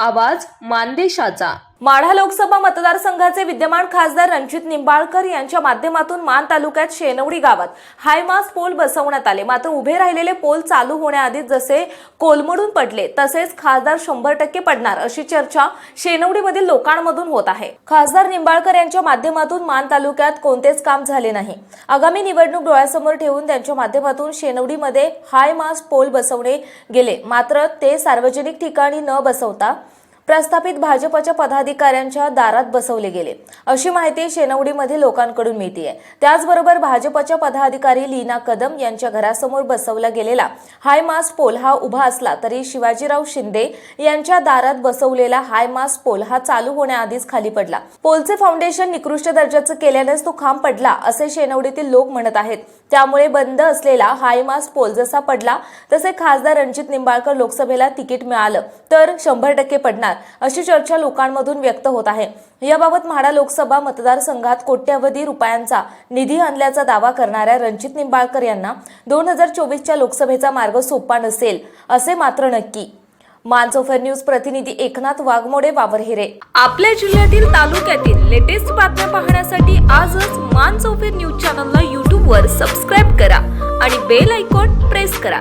आवाज मानदेशाचा. माढा लोकसभा मतदारसंघाचे विद्यमान खासदार रणजित निंबाळकर यांच्या माध्यमातून मान तालुक्यात शेनवडी गावात हायमास पोल बसवण्यात आले. मात्र उभे राहिलेले पोल चालू होण्याआधी जसे कोलमडून पडले तसेच खासदार शंभर टक्के पडणार अशी चर्चा शेनवडीमधील लोकांमधून होत आहे. खासदार निंबाळकर यांच्या माध्यमातून मान तालुक्यात कोणतेच काम झाले नाही. आगामी निवडणूक डोळ्यासमोर ठेवून त्यांच्या माध्यमातून शेनवडीमध्ये हायमास पोल बसवणे गेले. मात्र ते सार्वजनिक ठिकाणी न बसवता प्रस्थापित भाजपच्या पदाधिकाऱ्यांच्या दारात बसवले गेले. अशी माहिती शेनवडीमध्ये लोकांकडून मिळते त्याचबरोबर भाजपच्या पदाधिकारी लीना कदम यांच्या घरासमोर बसवला गेलेला हाय मास पोल हा उभा असला तरी शिवाजीराव शिंदे यांच्या दारात बसवलेला हाय मास पोल हा चालू होण्याआधीच खाली पडला. पोलचे फाउंडेशन निकृष्ट दर्जाचं केल्यानेच तो खांब पडला असे शेनवडीतील लोक म्हणत आहेत. त्यामुळे बंद असलेला हाय मास पोल जसा पडला तसे खासदार रणजित निंबाळकर लोकसभेला तिकीट मिळालं. तर शंभर टक्के पडणार. अशी चर्चा लोकांमधून व्यक्त होत आहे. याबाबत म्हाडा लोकसभा मतदारसंघात कोट्यवधी रुपयांचा निधी आणल्याचा दावा करणाऱ्या रणजित निंबाळकर यांना दोन हजार चोवीसच्या लोकसभेचा मार्ग सोपा नसेल असे मात्र नक्की. मानसोफर न्यूज प्रतिनिधी एकनाथ वाघमोडे वावरहिरे. आपल्या जिल्ह्यातील तालुक्यातील लेटेस्ट बातम्या पाहण्यासाठी आजच मानसोफेर न्यूज चॅनलला यूट्यूबवर सबस्क्राईब करा आणि बेल आयकॉन प्रेस करा.